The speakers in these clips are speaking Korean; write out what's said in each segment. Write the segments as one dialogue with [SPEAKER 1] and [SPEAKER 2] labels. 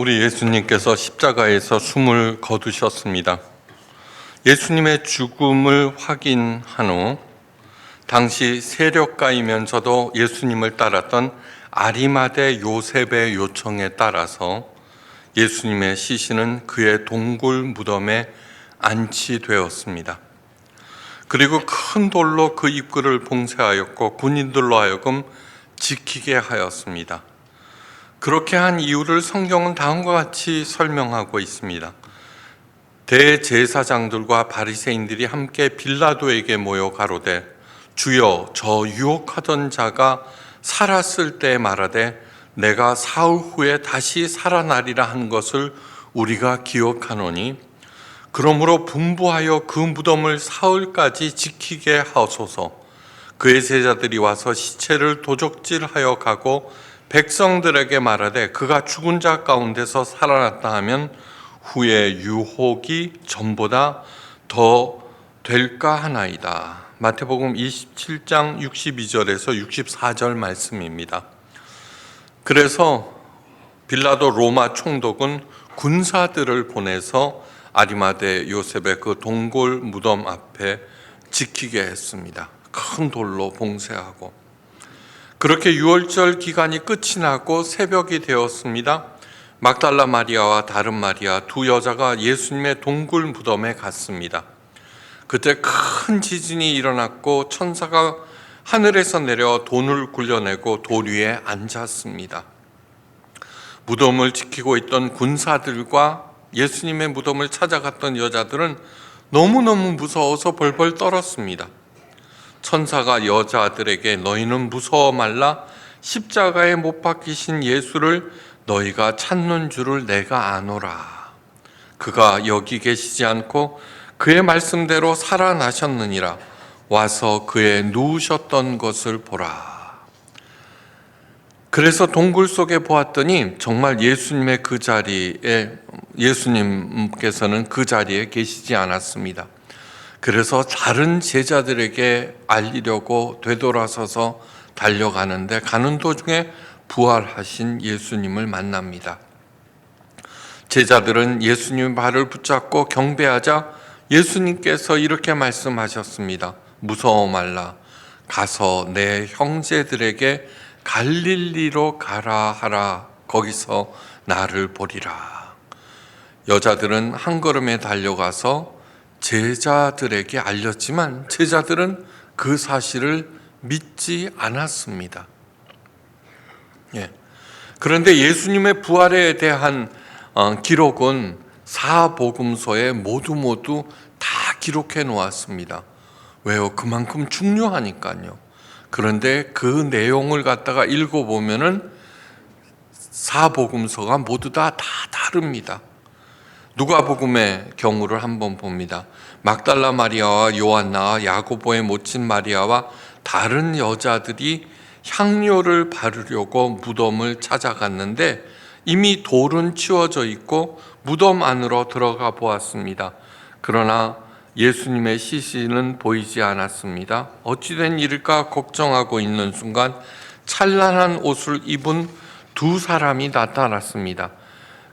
[SPEAKER 1] 우리 예수님께서 십자가에서 숨을 거두셨습니다. 예수님의 죽음을 확인한 후 당시 세력가이면서도 예수님을 따랐던 아리마대 요셉의 요청에 따라서 예수님의 시신은 그의 동굴 무덤에 안치되었습니다. 그리고 큰 돌로 그 입구를 봉쇄하였고 군인들로 하여금 지키게 하였습니다. 그렇게 한 이유를 성경은 다음과 같이 설명하고 있습니다. 대제사장들과 바리새인들이 함께 빌라도에게 모여 가로되 주여 저 유혹하던 자가 살았을 때 말하되 내가 사흘 후에 다시 살아나리라 한 것을 우리가 기억하노니 그러므로 분부하여 그 무덤을 사흘까지 지키게 하소서 그의 제자들이 와서 시체를 도적질하여 가고 백성들에게 말하되 그가 죽은 자 가운데서 살아났다 하면 후에 유혹이 전보다 더 될까 하나이다. 마태복음 27장 62절에서 64절 말씀입니다. 그래서 빌라도 로마 총독은 군사들을 보내서 아리마대 요셉의 그 동굴 무덤 앞에 지키게 했습니다. 큰 돌로 봉쇄하고 그렇게 유월절 기간이 끝이 나고 새벽이 되었습니다. 막달라 마리아와 다른 마리아 두 여자가 예수님의 동굴 무덤에 갔습니다. 그때 큰 지진이 일어났고 천사가 하늘에서 내려 돈을 굴려내고 돌 위에 앉았습니다. 무덤을 지키고 있던 군사들과 예수님의 무덤을 찾아갔던 여자들은 너무너무 무서워서 벌벌 떨었습니다. 천사가 여자들에게 너희는 무서워 말라 십자가에 못 박히신 예수를 너희가 찾는 줄을 내가 아노라. 그가 여기 계시지 않고 그의 말씀대로 살아나셨느니라. 와서 그의 누우셨던 것을 보라. 그래서 동굴 속에 보았더니 정말 예수님의 그 자리에 예수님께서는 그 자리에 계시지 않았습니다. 그래서 다른 제자들에게 알리려고 되돌아서서 달려가는데 가는 도중에 부활하신 예수님을 만납니다. 제자들은 예수님 발을 붙잡고 경배하자 예수님께서 이렇게 말씀하셨습니다. 무서워 말라. 가서 내 형제들에게 갈릴리로 가라 하라. 거기서 나를 보리라. 여자들은 한 걸음에 달려가서 제자들에게 알렸지만 제자들은 그 사실을 믿지 않았습니다. 예. 그런데 예수님의 부활에 대한 어, 기록은 사복음서에 모두 모두 다 기록해 놓았습니다. 왜요? 그만큼 중요하니까요. 그런데 그 내용을 갖다가 읽어보면은 사복음서가 모두 다, 다 다릅니다. 누가복음의 경우를 한번 봅니다. 막달라 마리아와 요한나, 야고보의 모친 마리아와 다른 여자들이 향료를 바르려고 무덤을 찾아갔는데 이미 돌은 치워져 있고 무덤 안으로 들어가 보았습니다. 그러나 예수님의 시신은 보이지 않았습니다. 어찌된 일일까 걱정하고 있는 순간 찬란한 옷을 입은 두 사람이 나타났습니다.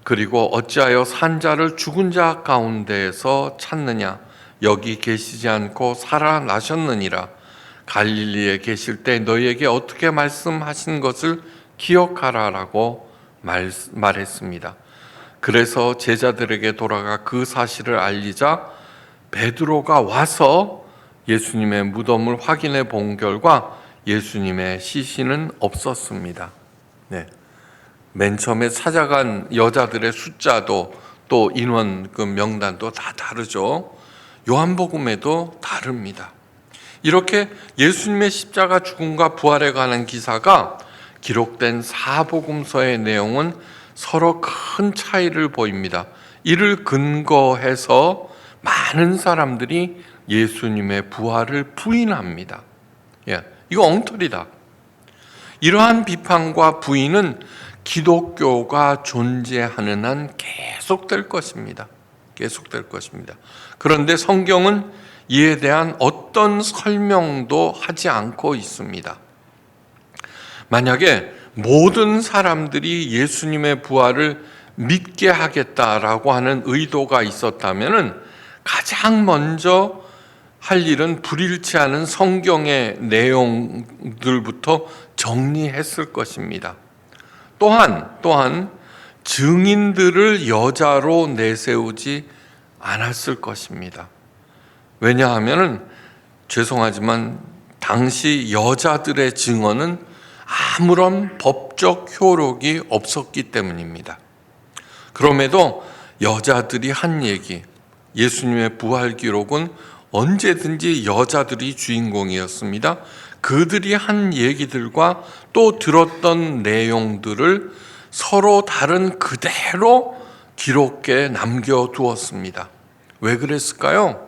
[SPEAKER 1] 그리고 어찌하여 산자를 죽은 자 가운데에서 찾느냐? 여기 계시지 않고 살아나셨느니라. 갈릴리에 계실 때 너희에게 어떻게 말씀하신 것을 기억하라라고 말, 말했습니다. 그래서 제자들에게 돌아가 그 사실을 알리자 베드로가 와서 예수님의 무덤을 확인해 본 결과 예수님의 시신은 없었습니다. 네. 맨 처음에 찾아간 여자들의 숫자도 또 인원 그 명단도 다 다르죠. 요한복음에도 다릅니다. 이렇게 예수님의 십자가 죽음과 부활에 관한 기사가 기록된 사복음서의 내용은 서로 큰 차이를 보입니다. 이를 근거해서 많은 사람들이 예수님의 부활을 부인합니다. 예, 이거 엉터리다. 이러한 비판과 부인은 기독교가 존재하는 한 계속될 것입니다. 계속될 것입니다. 그런데 성경은 이에 대한 어떤 설명도 하지 않고 있습니다. 만약에 모든 사람들이 예수님의 부활을 믿게 하겠다라고 하는 의도가 있었다면은 가장 먼저 할 일은 불일치 않은 성경의 내용들부터 정리했을 것입니다. 또한 또한 증인들을 여자로 내세우지 않았을 것입니다. 왜냐하면은 죄송하지만 당시 여자들의 증언은 아무런 법적 효력이 없었기 때문입니다. 그럼에도 여자들이 한 얘기, 예수님의 부활 기록은 언제든지 여자들이 주인공이었습니다. 그들이 한 얘기들과 또 들었던 내용들을 서로 다른 그대로 기록에 남겨두었습니다. 왜 그랬을까요?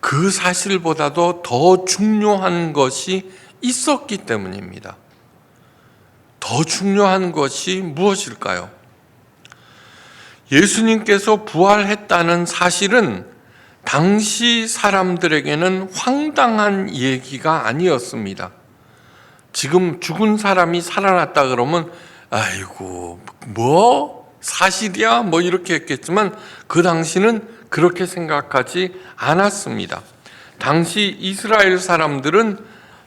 [SPEAKER 1] 그 사실보다도 더 중요한 것이 있었기 때문입니다. 더 중요한 것이 무엇일까요? 예수님께서 부활했다는 사실은 당시 사람들에게는 황당한 얘기가 아니었습니다. 지금 죽은 사람이 살아났다 그러면 아이고 뭐 사실이야 뭐 이렇게 했겠지만 그 당시는 그렇게 생각하지 않았습니다. 당시 이스라엘 사람들은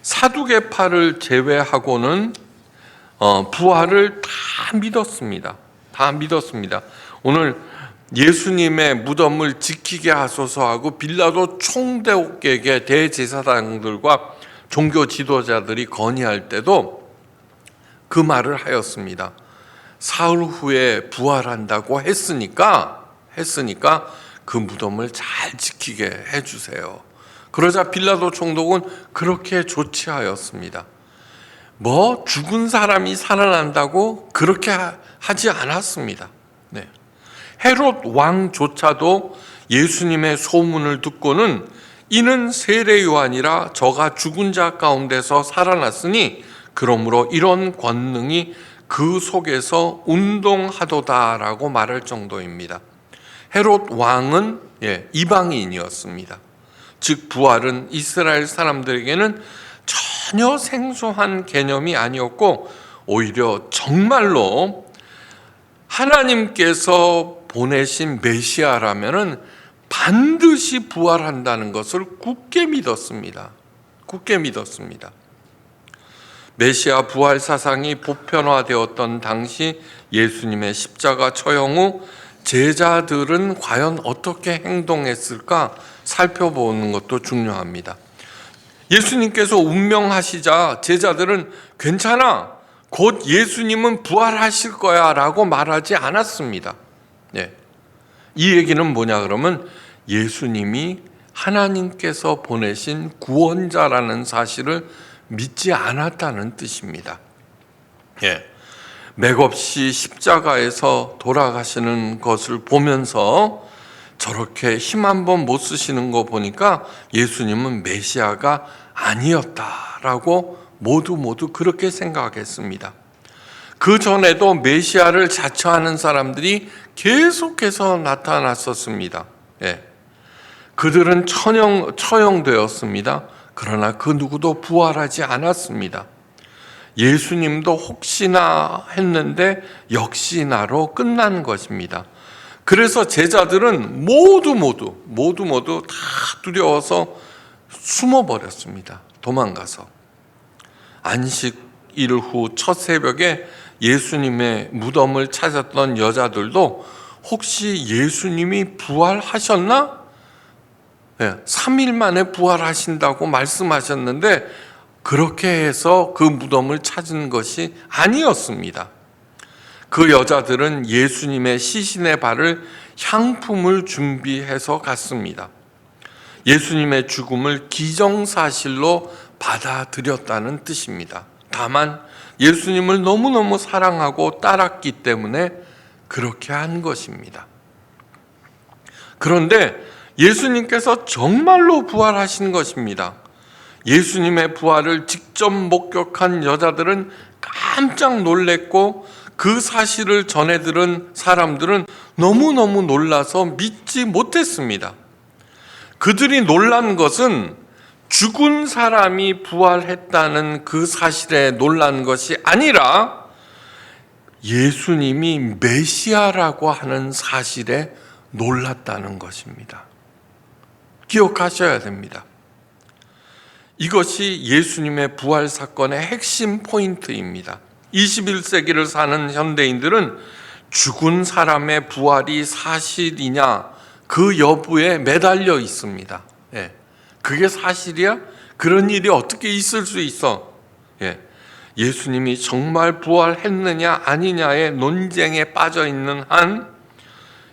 [SPEAKER 1] 사두개파를 제외하고는 어, 부활을 다 믿었습니다. 다 믿었습니다. 오늘 예수님의 무덤을 지키게 하소서 하고 빌라도 총대옥에게 대제사장들과 종교 지도자들이 건의할 때도 그 말을 하였습니다. 사흘 후에 부활한다고 했으니까 했으니까 그 무덤을 잘 지키게 해 주세요. 그러자 빌라도 총독은 그렇게 조치하였습니다. 뭐 죽은 사람이 살아난다고 그렇게 하지 않았습니다. 네. 헤롯 왕조차도 예수님의 소문을 듣고는 이는 세례 요한이라 저가 죽은 자 가운데서 살아났으니 그러므로 이런 권능이 그 속에서 운동하도다라고 말할 정도입니다. 헤롯 왕은 예, 이방인이었습니다. 즉 부활은 이스라엘 사람들에게는 전혀 생소한 개념이 아니었고 오히려 정말로 하나님께서 보내신 메시아라면은 반드시 부활한다는 것을 굳게 믿었습니다. 굳게 믿었습니다. 메시아 부활 사상이 보편화되었던 당시 예수님의 십자가 처형 후 제자들은 과연 어떻게 행동했을까 살펴보는 것도 중요합니다. 예수님께서 운명하시자 제자들은 괜찮아. 곧 예수님은 부활하실 거야 라고 말하지 않았습니다. 네. 이 얘기는 뭐냐 그러면 예수님이 하나님께서 보내신 구원자라는 사실을 믿지 않았다는 뜻입니다. 예. 맥없이 십자가에서 돌아가시는 것을 보면서 저렇게 힘 한 번 못 쓰시는 거 보니까 예수님은 메시아가 아니었다라고 모두 모두 그렇게 생각했습니다. 그 전에도 메시아를 자처하는 사람들이 계속해서 나타났었습니다. 예. 그들은 처형, 처형되었습니다. 그러나 그 누구도 부활하지 않았습니다. 예수님도 혹시나 했는데 역시나로 끝난 것입니다. 그래서 제자들은 모두 모두 모두 모두 다 두려워서 숨어 버렸습니다. 도망가서 안식 일 후 첫 새벽에 예수님의 무덤을 찾았던 여자들도 혹시 예수님이 부활하셨나? 네, 3일 만에 부활하신다고 말씀하셨는데 그렇게 해서 그 무덤을 찾은 것이 아니었습니다. 그 여자들은 예수님의 시신의 발을 향품을 준비해서 갔습니다. 예수님의 죽음을 기정사실로 받아들였다는 뜻입니다. 다만 예수님을 너무너무 사랑하고 따랐기 때문에 그렇게 한 것입니다. 그런데 예수님께서 정말로 부활하신 것입니다. 예수님의 부활을 직접 목격한 여자들은 깜짝 놀랬고 그 사실을 전해 들은 사람들은 너무너무 놀라서 믿지 못했습니다. 그들이 놀란 것은 죽은 사람이 부활했다는 그 사실에 놀란 것이 아니라 예수님이 메시아라고 하는 사실에 놀랐다는 것입니다. 기억하셔야 됩니다. 이것이 예수님의 부활 사건의 핵심 포인트입니다. 21세기를 사는 현대인들은 죽은 사람의 부활이 사실이냐 그 여부에 매달려 있습니다. 예. 그게 사실이야? 그런 일이 어떻게 있을 수 있어? 예. 예수님이 정말 부활했느냐 아니냐의 논쟁에 빠져 있는 한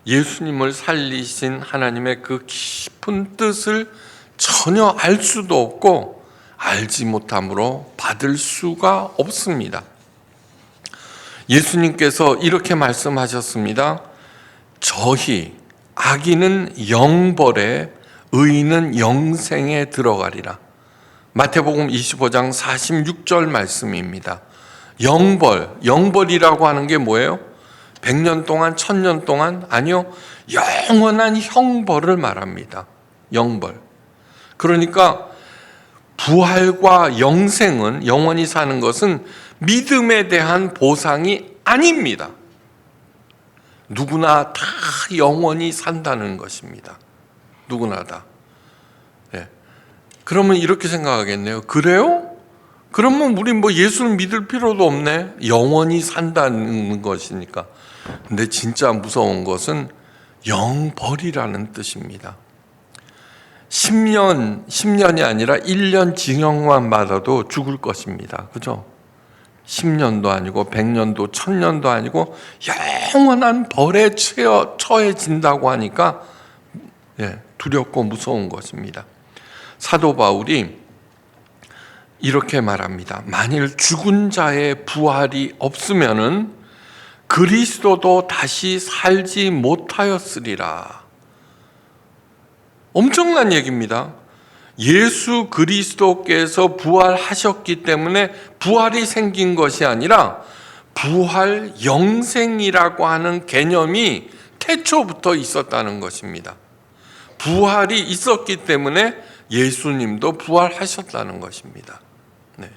[SPEAKER 1] 예수님을 살리신 하나님의 그 깊은 뜻을 전혀 알 수도 없고 알지 못함으로 받을 수가 없습니다. 예수님께서 이렇게 말씀하셨습니다. 저희 악인은 영벌에 의인은 영생에 들어가리라. 마태복음 25장 46절 말씀입니다. 영벌, 영벌이라고 하는 게 뭐예요? 100년 동안, 1000년 동안? 아니요. 영원한 형벌을 말합니다. 영벌. 그러니까 부활과 영생은 영원히 사는 것은 믿음에 대한 보상이 아닙니다. 누구나 다 영원히 산다는 것입니다. 누구나 다. 예. 그러면 이렇게 생각하겠네요. 그래요? 그러면 우리 뭐 예수를 믿을 필요도 없네. 영원히 산다는 것이니까. 근데 진짜 무서운 것은 영벌이라는 뜻입니다. 10년, 10년이 아니라 1년 징역만 받아도 죽을 것입니다. 그죠? 10년도 아니고 100년도 1000년도 아니고 영원한 벌에 처해, 처해진다고 하니까 예, 두렵고 무서운 것입니다. 사도 바울이 이렇게 말합니다. 만일 죽은 자의 부활이 없으면은 그리스도도 다시 살지 못하였으리라. 엄청난 얘기입니다. 예수 그리스도께서 부활하셨기 때문에 부활이 생긴 것이 아니라 부활 영생이라고 하는 개념이 태초부터 있었다는 것입니다. 부활이 있었기 때문에 예수님도 부활하셨다는 것입니다. 네.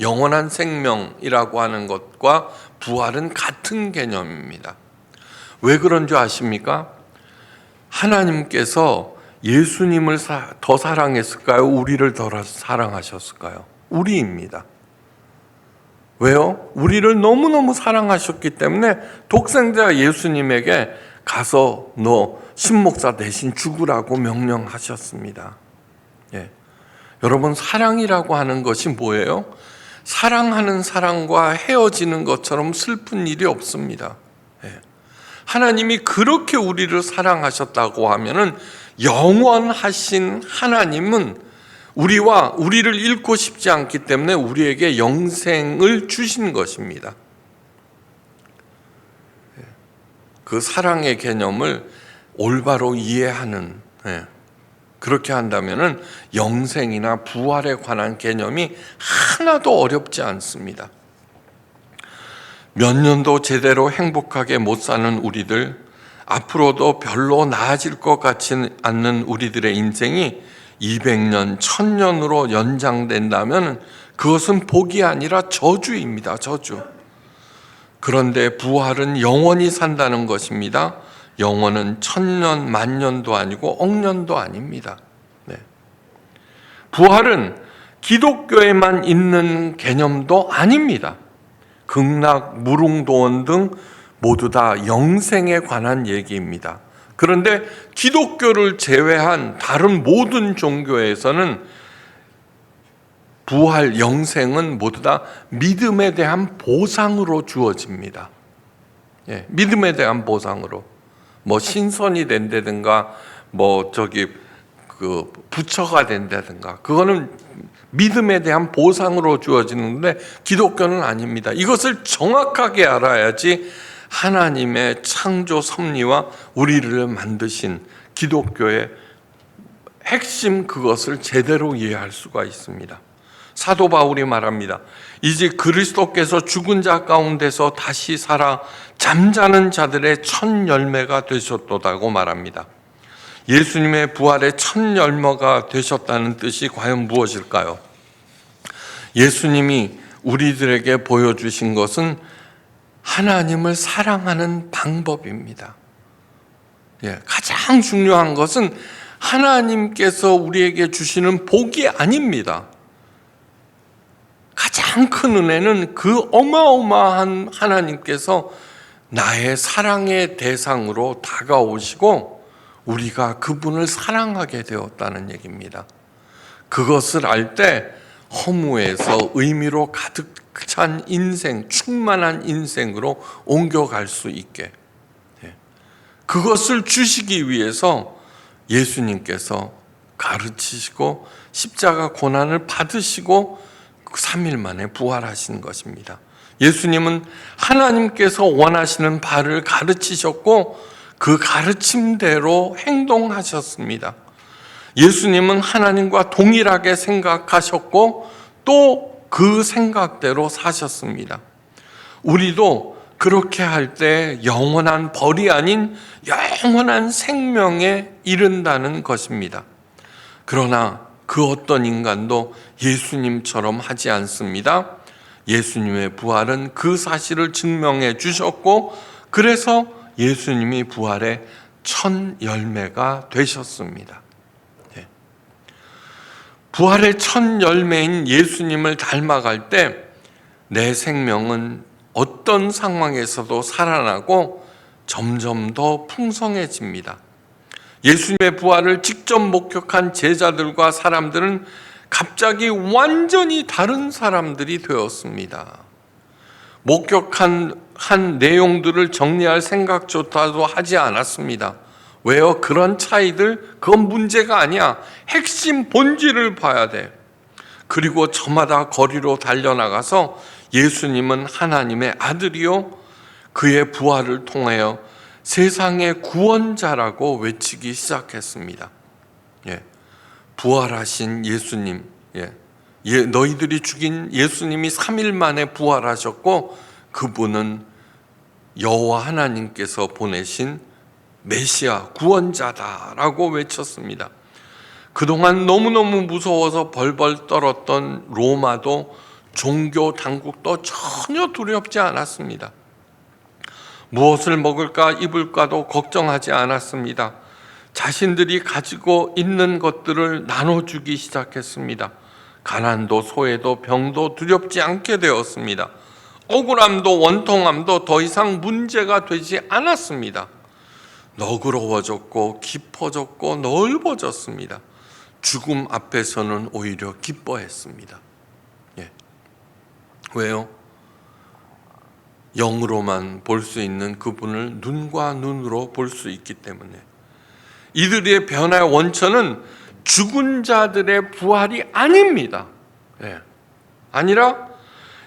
[SPEAKER 1] 영원한 생명이라고 하는 것과 부활은 같은 개념입니다. 왜 그런 줄 아십니까? 하나님께서 예수님을 더 사랑했을까요? 우리를 더 사랑하셨을까요? 우리입니다. 왜요? 우리를 너무너무 사랑하셨기 때문에 독생자 예수님에게 가서 너 신목사 대신 죽으라고 명령하셨습니다. 예. 여러분, 사랑이라고 하는 것이 뭐예요? 사랑하는 사랑과 헤어지는 것처럼 슬픈 일이 없습니다. 예. 하나님이 그렇게 우리를 사랑하셨다고 하면은 영원하신 하나님은 우리와 우리를 잃고 싶지 않기 때문에 우리에게 영생을 주신 것입니다. 그 사랑의 개념을 올바로 이해하는 예, 그렇게 한다면은 영생이나 부활에 관한 개념이 하나도 어렵지 않습니다. 몇 년도 제대로 행복하게 못 사는 우리들, 앞으로도 별로 나아질 것 같지 않는 우리들의 인생이 200년, 1000년으로 연장된다면 그것은 복이 아니라 저주입니다. 저주. 그런데 부활은 영원히 산다는 것입니다. 영원은 천년, 만년도 아니고 억년도 아닙니다. 네. 부활은 기독교에만 있는 개념도 아닙니다. 극락, 무릉도원 등 모두 다 영생에 관한 얘기입니다. 그런데 기독교를 제외한 다른 모든 종교에서는 부활, 영생은 모두 다 믿음에 대한 보상으로 주어집니다. 예, 믿음에 대한 보상으로. 뭐 신선이 된다든가, 뭐 저기 그 부처가 된다든가, 그거는 믿음에 대한 보상으로 주어지는데 기독교는 아닙니다. 이것을 정확하게 알아야지 하나님의 창조 섭리와 우리를 만드신 기독교의 핵심 그것을 제대로 이해할 수가 있습니다. 사도 바울이 말합니다. 이제 그리스도께서 죽은 자 가운데서 다시 살아 잠자는 자들의 첫 열매가 되셨도다고 말합니다. 예수님의 부활의 첫 열매가 되셨다는 뜻이 과연 무엇일까요? 예수님이 우리들에게 보여주신 것은 하나님을 사랑하는 방법입니다. 예, 가장 중요한 것은 하나님께서 우리에게 주시는 복이 아닙니다. 가장 큰 은혜는 그 어마어마한 하나님께서 나의 사랑의 대상으로 다가오시고 우리가 그분을 사랑하게 되었다는 얘기입니다. 그것을 알 때 허무에서 의미로 가득 찬 인생, 충만한 인생으로 옮겨갈 수 있게. 예. 그것을 주시기 위해서 예수님께서 가르치시고 십자가 고난을 받으시고 3일 만에 부활하신 것입니다. 예수님은 하나님께서 원하시는 바를 가르치셨고 그 가르침대로 행동하셨습니다. 예수님은 하나님과 동일하게 생각하셨고 또 그 생각대로 사셨습니다. 우리도 그렇게 할 때 영원한 벌이 아닌 영원한 생명에 이른다는 것입니다. 그러나 그 어떤 인간도 예수님처럼 하지 않습니다. 예수님의 부활은 그 사실을 증명해 주셨고, 그래서 예수님이 부활의 첫 열매가 되셨습니다. 예. 부활의 첫 열매인 예수님을 닮아갈 때 내 생명은 어떤 상황에서도 살아나고 점점 더 풍성해집니다. 예수님의 부활을 직접 목격한 제자들과 사람들은 갑자기 완전히 다른 사람들이 되었습니다. 목격한 한 내용들을 정리할 생각조차도 하지 않았습니다. 왜요? 그런 차이들, 그건 문제가 아니야. 핵심 본질을 봐야 돼. 그리고 저마다 거리로 달려나가서 예수님은 하나님의 아들이요. 그의 부활을 통하여 세상의 구원자라고 외치기 시작했습니다. 예. 부활하신 예수님, 예. 예, 너희들이 죽인 예수님이 3일 만에 부활하셨고 그분은 여호와 하나님께서 보내신 메시아 구원자다라고 외쳤습니다. 그동안 너무너무 무서워서 벌벌 떨었던 로마도 종교 당국도 전혀 두렵지 않았습니다. 무엇을 먹을까 입을까도 걱정하지 않았습니다. 자신들이 가지고 있는 것들을 나눠주기 시작했습니다. 가난도 소외도 병도 두렵지 않게 되었습니다. 억울함도 원통함도 더 이상 문제가 되지 않았습니다. 너그러워졌고 깊어졌고 넓어졌습니다. 죽음 앞에서는 오히려 기뻐했습니다. 예. 왜요? 영으로만 볼 수 있는 그분을 눈과 눈으로 볼 수 있기 때문에 이들의 변화의 원천은 죽은 자들의 부활이 아닙니다. 예. 아니라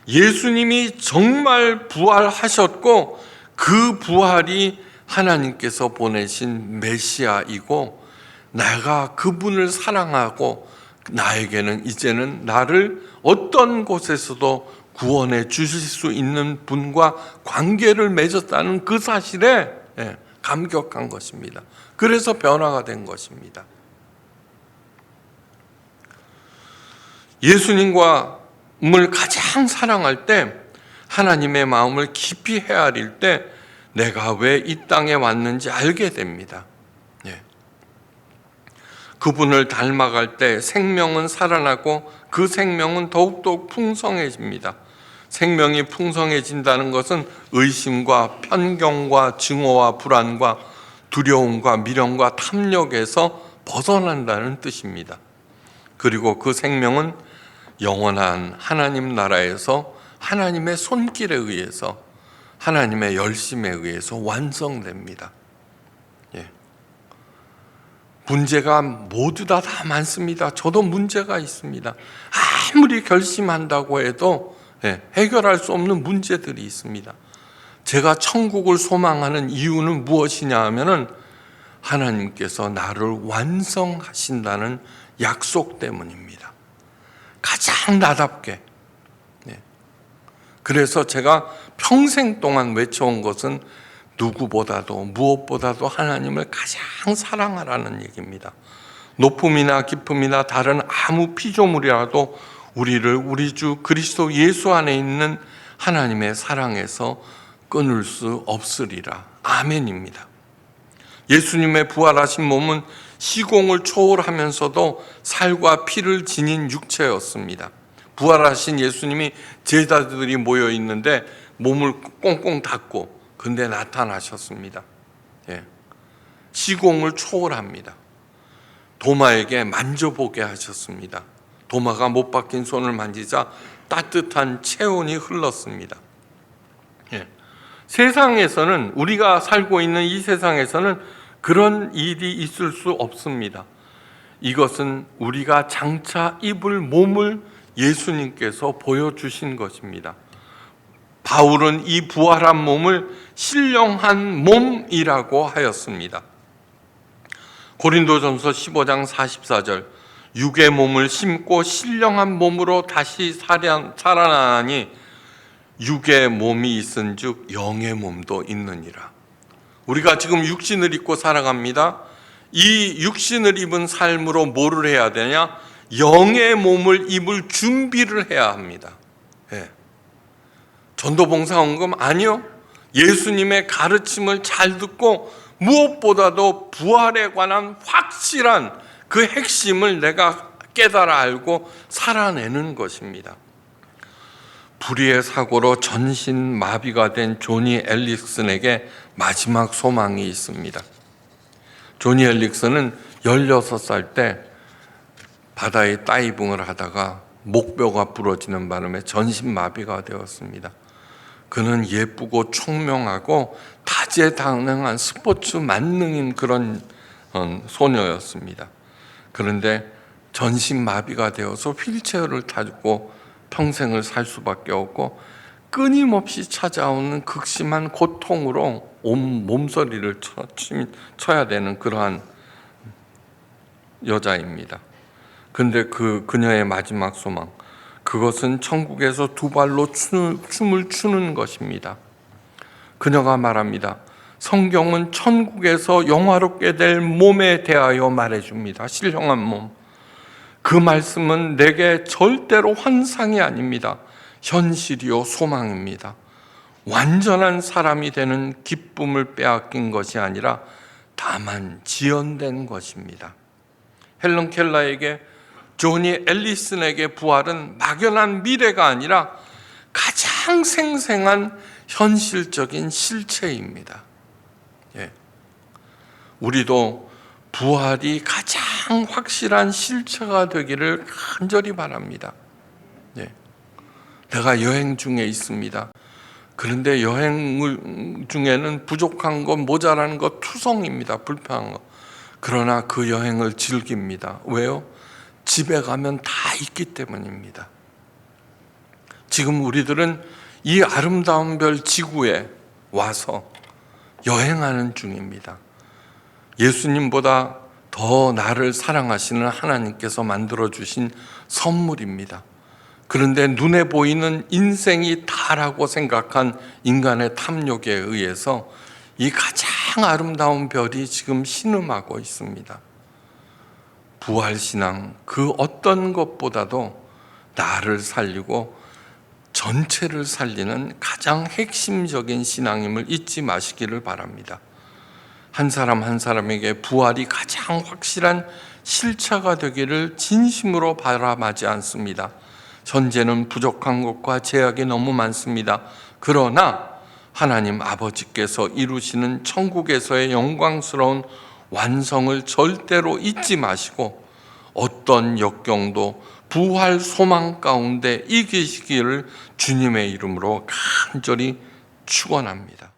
[SPEAKER 1] 예수님이 정말 부활하셨고 그 부활이 하나님께서 보내신 메시아이고 내가 그분을 사랑하고 나에게는 이제는 나를 어떤 곳에서도 구원해 주실 수 있는 분과 관계를 맺었다는 그 사실에 예, 감격한 것입니다. 그래서 변화가 된 것입니다. 예수님과를 가장 사랑할 때 하나님의 마음을 깊이 헤아릴 때 내가 왜 이 땅에 왔는지 알게 됩니다. 예. 그분을 닮아갈 때 생명은 살아나고 그 생명은 더욱더 풍성해집니다. 생명이 풍성해진다는 것은 의심과 편견과 증오와 불안과 두려움과 미련과 탐욕에서 벗어난다는 뜻입니다. 그리고 그 생명은 영원한 하나님 나라에서 하나님의 손길에 의해서 하나님의 열심에 의해서 완성됩니다. 예. 문제가 모두 다, 다 많습니다. 저도 문제가 있습니다. 아무리 결심한다고 해도 예, 해결할 수 없는 문제들이 있습니다. 제가 천국을 소망하는 이유는 무엇이냐 하면은 하나님께서 나를 완성하신다는 약속 때문입니다. 가장 나답게. 네. 그래서 제가 평생 동안 외쳐온 것은 누구보다도 무엇보다도 하나님을 가장 사랑하라는 얘기입니다. 높음이나 깊음이나 다른 아무 피조물이라도 우리를 우리 주 그리스도 예수 안에 있는 하나님의 사랑에서 끊을 수 없으리라. 아멘입니다. 예수님의 부활하신 몸은 시공을 초월하면서도 살과 피를 지닌 육체였습니다. 부활하신 예수님이 제자들이 모여 있는데 몸을 꽁꽁 닫고 근데 나타나셨습니다. 예. 시공을 초월합니다. 도마에게 만져보게 하셨습니다. 도마가 못 박힌 손을 만지자 따뜻한 체온이 흘렀습니다. 예. 세상에서는 우리가 살고 있는 이 세상에서는 그런 일이 있을 수 없습니다. 이것은 우리가 장차 입을 몸을 예수님께서 보여주신 것입니다. 바울은 이 부활한 몸을 신령한 몸이라고 하였습니다. 고린도전서 15장 44절 육의 몸을 심고 신령한 몸으로 다시 살아- 살아나니 육의 몸이 있은즉 영의 몸도 있느니라. 우리가 지금 육신을 입고 살아갑니다. 이 육신을 입은 삶으로 뭐를 해야 되냐? 영의 몸을 입을 준비를 해야 합니다. 예. 전도봉사원금 아니요. 예수님의 가르침을 잘 듣고 무엇보다도 부활에 관한 확실한 그 핵심을 내가 깨달아 알고 살아내는 것입니다. 불의의 사고로 전신 마비가 된 조니 엘릭슨에게 마지막 소망이 있습니다. 조니 엘릭슨은 16살 때 바다에 다이빙을 하다가 목뼈가 부러지는 바람에 전신 마비가 되었습니다. 그는 예쁘고 총명하고 다재다능한 스포츠 만능인 그런 어, 소녀였습니다. 그런데 전신 마비가 되어서 휠체어를 타고 평생을 살 수밖에 없고 끊임없이 찾아오는 극심한 고통으로 온 몸서리를 쳐, 치- 쳐야 되는 그러한 여자입니다. 근데 그 그녀의 마지막 소망 그것은 천국에서 두 발로 춤을 추는 것입니다. 그녀가 말합니다. 성경은 천국에서 영화롭게 될 몸에 대하여 말해줍니다. 신령한 몸. 그 말씀은 내게 절대로 환상이 아닙니다. 현실이요 소망입니다. 완전한 사람이 되는 기쁨을 빼앗긴 것이 아니라 다만 지연된 것입니다. 헬런 켈러에게 조니 앨리슨에게 부활은 막연한 미래가 아니라 가장 생생한 현실적인 실체입니다. 예. 우리도 부활이 가장 확실한 실체가 되기를 간절히 바랍니다. 예. 내가 여행 중에 있습니다. 그런데 여행 중에는 부족한 것, 모자라는 것 투성입니다. 불편한 것. 그러나 그 여행을 즐깁니다. 왜요? 집에 가면 다 있기 때문입니다. 지금 우리들은 이 아름다운 별 지구에 와서 여행하는 중입니다. 예수님보다 더 나를 사랑하시는 하나님께서 만들어 주신 선물입니다. 그런데 눈에 보이는 인생이 다라고 생각한 인간의 탐욕에 의해서 이 가장 아름다운 별이 지금 신음하고 있습니다. 부활신앙 그 어떤 것보다도 나를 살리고 전체를 살리는 가장 핵심적인 신앙임을 잊지 마시기를 바랍니다. 한 사람 한 사람에게 부활이 가장 확실한 실체가 되기를 진심으로 바라마지 않습니다. 현재는 부족한 것과 제약이 너무 많습니다. 그러나 하나님 아버지께서 이루시는 천국에서의 영광스러운 완성을 절대로 잊지 마시고 어떤 역경도 부활 소망 가운데 이기시기를 주님의 이름으로 간절히 축원합니다.